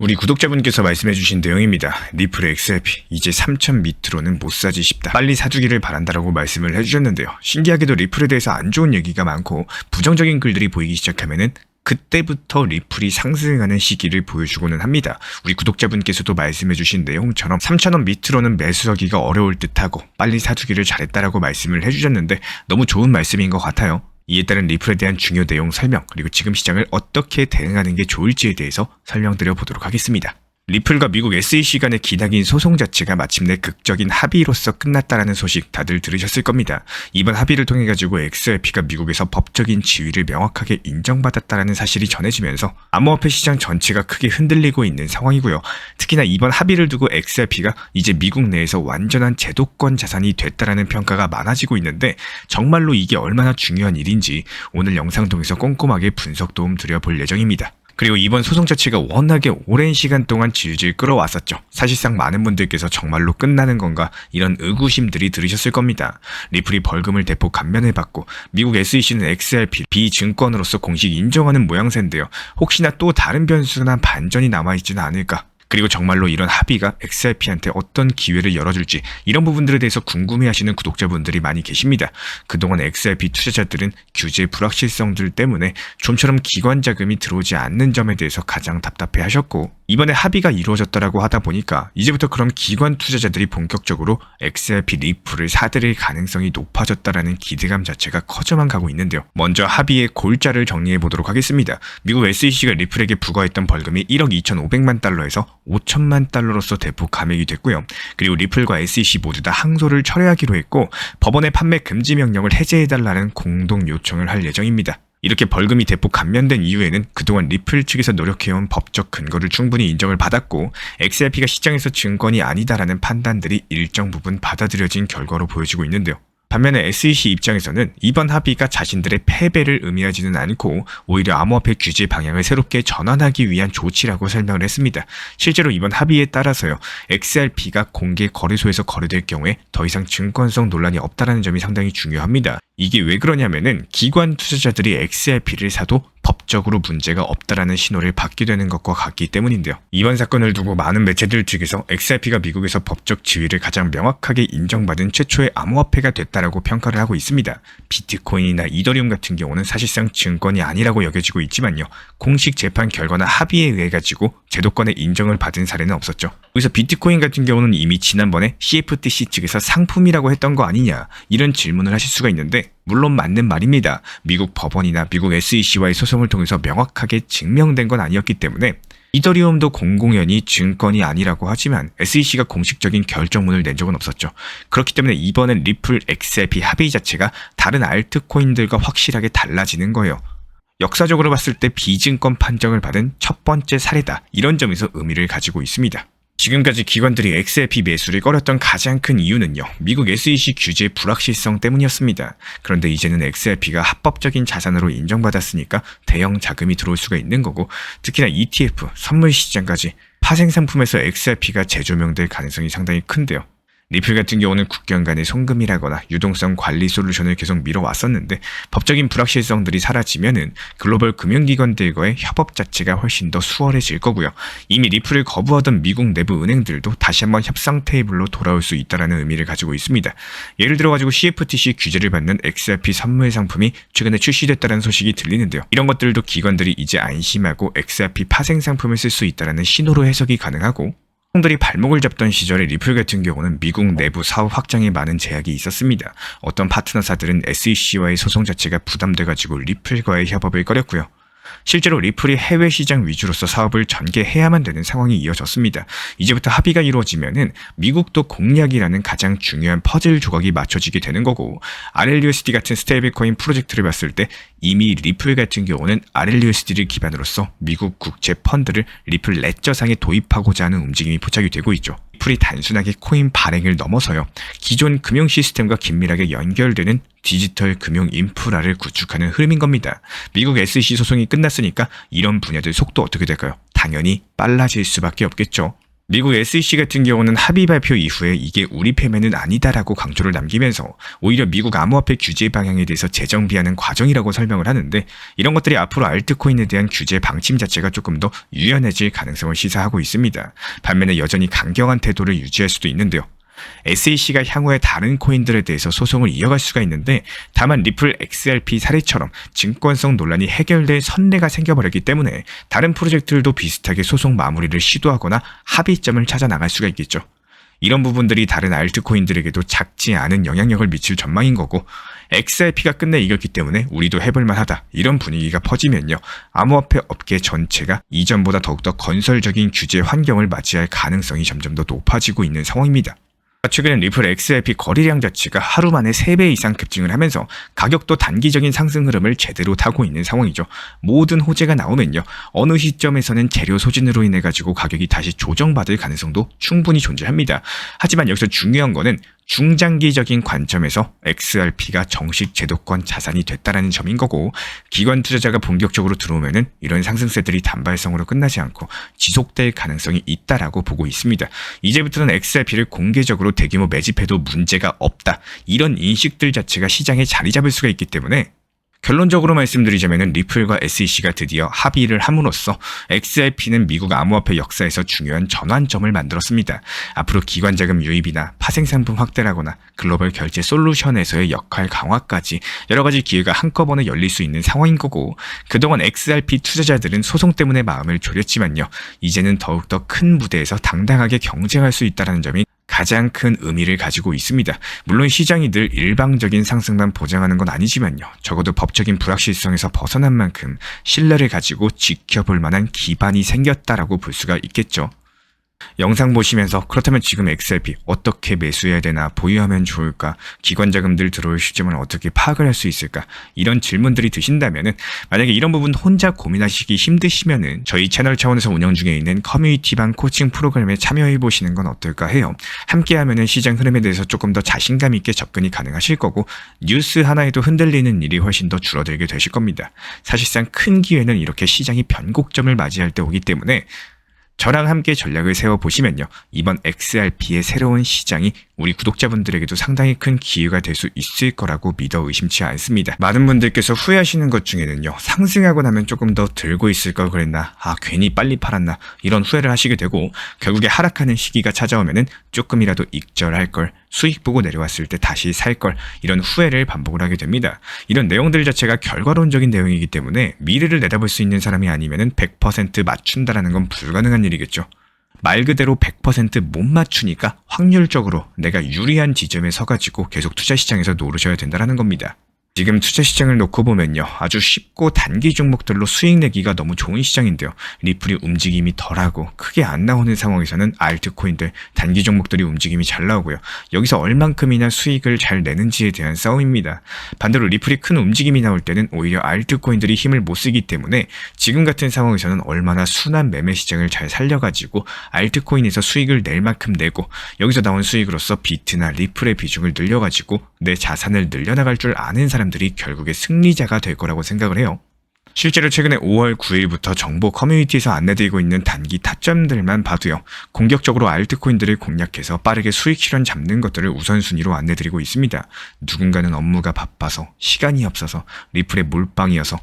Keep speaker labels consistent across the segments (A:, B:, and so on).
A: 우리 구독자분께서 말씀해주신 내용입니다. 리플 XRP 이제 3천 밑으로는 못 사지 싶다. 빨리 사주기를 바란다라고 말씀을 해주셨는데요. 신기하게도 리플에 대해서 안 좋은 얘기가 많고 부정적인 글들이 보이기 시작하면은 그때부터 리플이 상승하는 시기를 보여주고는 합니다. 우리 구독자분께서도 말씀해주신 내용처럼 3,000원 밑으로는 매수하기가 어려울 듯하고 빨리 사주기를 잘했다라고 말씀을 해주셨는데 너무 좋은 말씀인 것 같아요. 이에 따른 리플에 대한 중요 내용 설명 그리고 지금 시장을 어떻게 대응하는 게 좋을지에 대해서 설명드려 보도록 하겠습니다. 리플과 미국 SEC 간의 기나긴 소송 자체가 마침내 극적인 합의로서 끝났다라는 소식 다들 들으셨을 겁니다. 이번 합의를 통해 가지고 XRP가 미국에서 법적인 지위를 명확하게 인정받았다라는 사실이 전해지면서 암호화폐 시장 전체가 크게 흔들리고 있는 상황이고요. 특히나 이번 합의를 두고 XRP가 이제 미국 내에서 완전한 제도권 자산이 됐다라는 평가가 많아지고 있는데 정말로 이게 얼마나 중요한 일인지 오늘 영상 통해서 꼼꼼하게 분석 도움 드려볼 예정입니다. 그리고 이번 소송 자체가 워낙에 오랜 시간 동안 질질 끌어왔었죠. 사실상 많은 분들께서 정말로 끝나는 건가 이런 의구심들이 들으셨을 겁니다. 리플이 벌금을 대폭 감면을 받고 미국 SEC는 XRP 비증권으로서 공식 인정하는 모양새인데요. 혹시나 또 다른 변수나 반전이 남아있지는 않을까 그리고 정말로 이런 합의가 XRP한테 어떤 기회를 열어줄지 이런 부분들에 대해서 궁금해하시는 구독자분들이 많이 계십니다. 그동안 XRP 투자자들은 규제 불확실성들 때문에 좀처럼 기관 자금이 들어오지 않는 점에 대해서 가장 답답해하셨고 이번에 합의가 이루어졌다라고 하다 보니까 이제부터 그런 기관 투자자들이 본격적으로 XRP 리플을 사들일 가능성이 높아졌다라는 기대감 자체가 커져만 가고 있는데요. 먼저 합의의 골자를 정리해 보도록 하겠습니다. 미국 SEC가 리플에게 부과했던 벌금이 1억 2,500만 달러에서 5천만 달러로서 대폭 감액이 됐고요. 그리고 리플과 SEC 모두 다 항소를 철회하기로 했고 법원의 판매 금지 명령을 해제해달라는 공동 요청을 할 예정입니다. 이렇게 벌금이 대폭 감면된 이후에는 그동안 리플 측에서 노력해온 법적 근거를 충분히 인정을 받았고 XRP가 시장에서 증권이 아니다라는 판단들이 일정 부분 받아들여진 결과로 보여지고 있는데요. 반면에 SEC 입장에서는 이번 합의가 자신들의 패배를 의미하지는 않고 오히려 암호화폐 규제 방향을 새롭게 전환하기 위한 조치라고 설명을 했습니다. 실제로 이번 합의에 따라서요, XRP가 공개 거래소에서 거래될 경우에 더 이상 증권성 논란이 없다라는 점이 상당히 중요합니다. 이게 왜 그러냐면은 기관 투자자들이 XRP를 사도 법적으로 문제가 없다라는 신호를 받게 되는 것과 같기 때문인데요. 이번 사건을 두고 많은 매체들 측에서 XRP가 미국에서 법적 지위를 가장 명확하게 인정받은 최초의 암호화폐가 됐다 라고 평가를 하고 있습니다. 비트코인이나 이더리움 같은 경우는 사실상 증권이 아니라고 여겨지고 있지만요. 공식 재판 결과나 합의에 의해 가지고 제도권의 인정을 받은 사례는 없었죠. 그래서 비트코인 같은 경우는 이미 지난번에 CFTC 측에서 상품이라고 했던 거 아니냐 이런 질문을 하실 수가 있는데 물론 맞는 말입니다. 미국 법원이나 미국 SEC와의 소송을 통해서 명확하게 증명된 건 아니었기 때문에 이더리움도 공공연히 증권이 아니라고 하지만 SEC가 공식적인 결정문을 낸 적은 없었죠. 그렇기 때문에 이번엔 리플 XRP 합의 자체가 다른 알트코인들과 확실하게 달라지는 거예요. 역사적으로 봤을 때 비증권 판정을 받은 첫 번째 사례다. 이런 점에서 의미를 가지고 있습니다. 지금까지 기관들이 XRP 매수를 꺼렸던 가장 큰 이유는요. 미국 SEC 규제 불확실성 때문이었습니다. 그런데 이제는 XRP가 합법적인 자산으로 인정받았으니까 대형 자금이 들어올 수가 있는 거고 특히나 ETF, 선물 시장까지 파생 상품에서 XRP가 재조명될 가능성이 상당히 큰데요. 리플 같은 경우는 국경 간의 송금이라거나 유동성 관리 솔루션을 계속 미뤄왔었는데 법적인 불확실성들이 사라지면은 글로벌 금융기관들과의 협업 자체가 훨씬 더 수월해질 거고요. 이미 리플을 거부하던 미국 내부 은행들도 다시 한번 협상 테이블로 돌아올 수 있다라는 의미를 가지고 있습니다. 예를 들어 가지고 CFTC 규제를 받는 XRP 선물 상품이 최근에 출시됐다는 소식이 들리는데요. 이런 것들도 기관들이 이제 안심하고 XRP 파생 상품을 쓸 수 있다라는 신호로 해석이 가능하고 들이 발목을 잡던 시절에 리플 같은 경우는 미국 내부 사업 확장에 많은 제약이 있었습니다. 어떤 파트너사들은 SEC와의 소송 자체가 부담돼가지고 리플과의 협업을 꺼렸고요. 실제로 리플이 해외 시장 위주로서 사업을 전개해야만 되는 상황이 이어졌습니다. 이제부터 합의가 이루어지면은 미국도 공략이라는 가장 중요한 퍼즐 조각이 맞춰지게 되는 거고 RLUSD 같은 스테이블코인 프로젝트를 봤을 때 이미 리플 같은 경우는 RLUSD를 기반으로서 미국 국채 펀드를 리플 레저상에 도입하고자 하는 움직임이 포착이 되고 있죠. 리플이 단순하게 코인 발행을 넘어서요. 기존 금융 시스템과 긴밀하게 연결되는 디지털 금융 인프라를 구축하는 흐름인 겁니다. 미국 SEC 소송이 끝났으니까 이런 분야들 속도 어떻게 될까요? 당연히 빨라질 수밖에 없겠죠. 미국 SEC 같은 경우는 합의 발표 이후에 이게 우리 패매는 아니다라고 강조를 남기면서 오히려 미국 암호화폐 규제 방향에 대해서 재정비하는 과정이라고 설명을 하는데 이런 것들이 앞으로 알트코인에 대한 규제 방침 자체가 조금 더 유연해질 가능성을 시사하고 있습니다. 반면에 여전히 강경한 태도를 유지할 수도 있는데요. SEC가 향후에 다른 코인들에 대해서 소송을 이어갈 수가 있는데 다만 리플 XRP 사례처럼 증권성 논란이 해결될 선례가 생겨버렸기 때문에 다른 프로젝트들도 비슷하게 소송 마무리를 시도하거나 합의점을 찾아 나갈 수가 있겠죠. 이런 부분들이 다른 알트코인들에게도 작지 않은 영향력을 미칠 전망인 거고 XRP가 끝내 이겼기 때문에 우리도 해볼만 하다 이런 분위기가 퍼지면요 암호화폐 업계 전체가 이전보다 더욱더 건설적인 규제 환경을 맞이할 가능성이 점점 더 높아지고 있는 상황입니다. 최근에 리플 XRP 거래량 자체가 하루 만에 3배 이상 급증을 하면서 가격도 단기적인 상승 흐름을 제대로 타고 있는 상황이죠. 모든 호재가 나오면요. 어느 시점에서는 재료 소진으로 인해 가지고 가격이 다시 조정받을 가능성도 충분히 존재합니다. 하지만 여기서 중요한 거는 중장기적인 관점에서 XRP가 정식 제도권 자산이 됐다라는 점인 거고 기관 투자자가 본격적으로 들어오면은 이런 상승세들이 단발성으로 끝나지 않고 지속될 가능성이 있다라고 보고 있습니다. 이제부터는 XRP를 공개적으로 대규모 매집해도 문제가 없다. 이런 인식들 자체가 시장에 자리 잡을 수가 있기 때문에 결론적으로 말씀드리자면 리플과 SEC가 드디어 합의를 함으로써 XRP는 미국 암호화폐 역사에서 중요한 전환점을 만들었습니다. 앞으로 기관 자금 유입이나 파생 상품 확대라거나 글로벌 결제 솔루션에서의 역할 강화까지 여러 가지 기회가 한꺼번에 열릴 수 있는 상황인 거고 그동안 XRP 투자자들은 소송 때문에 마음을 졸였지만요. 이제는 더욱더 큰 무대에서 당당하게 경쟁할 수 있다는 점이 가장 큰 의미를 가지고 있습니다. 물론 시장이 늘 일방적인 상승만 보장하는 건 아니지만요. 적어도 법적인 불확실성에서 벗어난 만큼 신뢰를 가지고 지켜볼 만한 기반이 생겼다라고 볼 수가 있겠죠. 영상 보시면서 그렇다면 지금 XRP 어떻게 매수해야 되나 보유하면 좋을까 기관 자금들 들어올 시점을 어떻게 파악을 할 수 있을까 이런 질문들이 드신다면은 만약에 이런 부분 혼자 고민하시기 힘드시면은 저희 채널 차원에서 운영 중에 있는 커뮤니티방 코칭 프로그램에 참여해 보시는 건 어떨까 해요. 함께 하면은 시장 흐름에 대해서 조금 더 자신감 있게 접근이 가능하실 거고 뉴스 하나에도 흔들리는 일이 훨씬 더 줄어들게 되실 겁니다. 사실상 큰 기회는 이렇게 시장이 변곡점을 맞이할 때 오기 때문에 저랑 함께 전략을 세워 보시면요. 이번 XRP의 새로운 시장이 우리 구독자분들에게도 상당히 큰 기회가 될 수 있을 거라고 믿어 의심치 않습니다. 많은 분들께서 후회하시는 것 중에는요. 상승하고 나면 조금 더 들고 있을 걸 그랬나. 아, 괜히 빨리 팔았나. 이런 후회를 하시게 되고 결국에 하락하는 시기가 찾아오면은 조금이라도 익절할 걸. 수익 보고 내려왔을 때 다시 살 걸. 이런 후회를 반복을 하게 됩니다. 이런 내용들 자체가 결과론적인 내용이기 때문에 미래를 내다볼 수 있는 사람이 아니면은 100% 맞춘다라는 건 불가능한 일이겠죠. 말 그대로 100%못 맞추니까 확률적으로 내가 유리한 지점에 서가지고 계속 투자 시장에서 노르셔야 된다는 겁니다. 지금 투자 시장을 놓고 보면요. 아주 쉽고 단기 종목들로 수익 내기가 너무 좋은 시장인데요. 리플이 움직임이 덜하고 크게 안 나오는 상황에서는 알트코인들 단기 종목들이 움직임이 잘 나오고요. 여기서 얼만큼이나 수익을 잘 내는지에 대한 싸움입니다. 반대로 리플이 큰 움직임이 나올 때는 오히려 알트코인들이 힘을 못 쓰기 때문에 지금 같은 상황에서는 얼마나 순한 매매 시장을 잘 살려가지고 알트코인에서 수익을 낼 만큼 내고 여기서 나온 수익으로서 비트나 리플의 비중을 늘려가지고 내 자산을 늘려나갈 줄 아는 사람 사람들이 결국에 승리자가 될 거라고 생각을 해요. 실제로 최근에 5월 9일부터 정보 커뮤니티에서 안내되고 있는 단기 타점들만 봐도요. 공격적으로 알트코인들을 공략해서 빠르게 수익 실현 잡는 것들을 우선순위로 안내드리고 있습니다. 누군가는 업무가 바빠서 시간이 없어서 리플의 몰빵이어서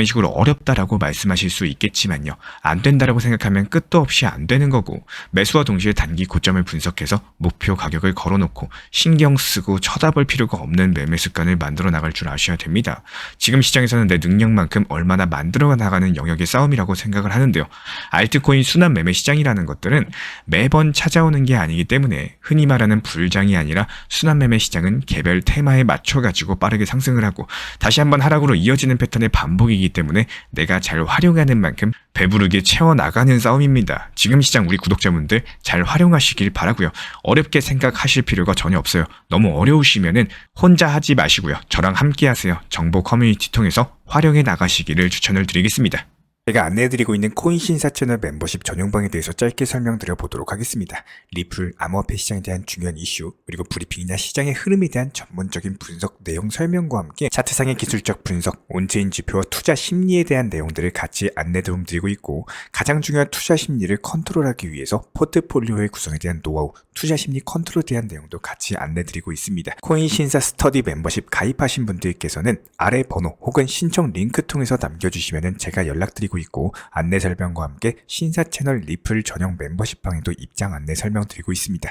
A: 이런 식으로 어렵다라고 말씀하실 수 있겠지만요. 안 된다라고 생각하면 끝도 없이 안 되는 거고 매수와 동시에 단기 고점을 분석해서 목표 가격을 걸어놓고 신경 쓰고 쳐다볼 필요가 없는 매매 습관을 만들어 나갈 줄 아셔야 됩니다. 지금 시장에서는 내 능력만큼 얼마나 만들어 나가는 영역의 싸움이라고 생각을 하는데요. 알트코인 순환 매매 시장이라는 것들은 매번 찾아오는 게 아니기 때문에 흔히 말하는 불장이 아니라 순환 매매 시장은 개별 테마에 맞춰 가지고 빠르게 상승을 하고 다시 한번 하락으로 이어지는 패턴의 반복이 싸움이기 때문에 내가 잘 활용하는 만큼 배부르게 채워나가는 싸움입니다. 지금 시장 우리 구독자분들 잘 활용하시길 바라고요. 어렵게 생각하실 필요가 전혀 없어요. 너무 어려우시면은 혼자 하지 마시고요. 저랑 함께 하세요. 정보 커뮤니티 통해서 활용해 나가시기를 추천을 드리겠습니다. 제가 안내해드리고 있는 코인 신사 채널 멤버십 전용방에 대해서 짧게 설명드려 보도록 하겠습니다. 리플, 암호화폐 시장에 대한 중요한 이슈, 그리고 브리핑이나 시장의 흐름에 대한 전문적인 분석 내용 설명과 함께 차트상의 기술적 분석, 온체인 지표와 투자 심리에 대한 내용들을 같이 안내 도움 드리고 있고 가장 중요한 투자 심리를 컨트롤하기 위해서 포트폴리오의 구성에 대한 노하우, 투자 심리 컨트롤에 대한 내용도 같이 안내 드리고 있습니다. 코인 신사 스터디 멤버십 가입하신 분들께서는 아래 번호 혹은 신청 링크 통해서 남겨주시면 제가 연락드리고 있고 안내 설명과 함께 신사 채널 리플 전용 멤버십 방에도 입장 안내 설명드리고 있습니다.